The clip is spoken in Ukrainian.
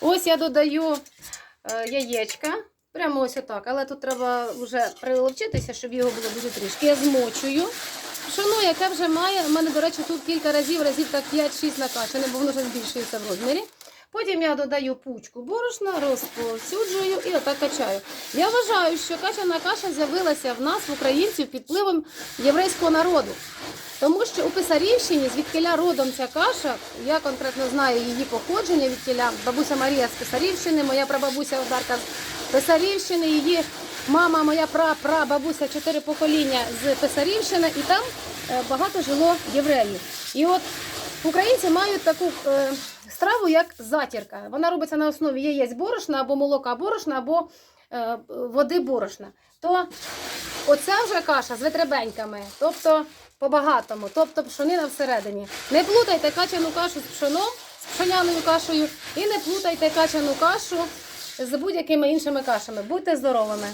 Ось я додаю е, яєчка. Прямо ось отак. Але тут треба вже приловчитися, щоб його було дуже трішки. Я змочую. Пшоно, яке вже має, у мене, до речі, тут кілька разів, разів так 5-6 накачане, бо воно вже збільшується в розмірі. Потім я додаю пучку борошна, розповсюджую і отак качаю. Я вважаю, що качана каша з'явилася в нас, в українців, під впливом єврейського народу. Тому що у Писарівщині, звідкиля родом ця каша, я конкретно знаю її походження, відкиля бабуся Марія з Писарівщини, моя прабабуся Одарка з Писарівщини, її мама, моя прапрабабуся, чотири покоління з Писарівщини, і там е, багато жило євреїв. І от українці мають таку е, страву, як затірка. Вона робиться на основі яєць борошна або молока борошна, або е, води борошна. То оця вже каша з витребеньками, тобто по-багатому, тобто пшонина всередині. Не плутайте качану кашу з пшоном, з пшоняною кашею, і не плутайте качану кашу з будь-якими іншими кашами. Будьте здоровими!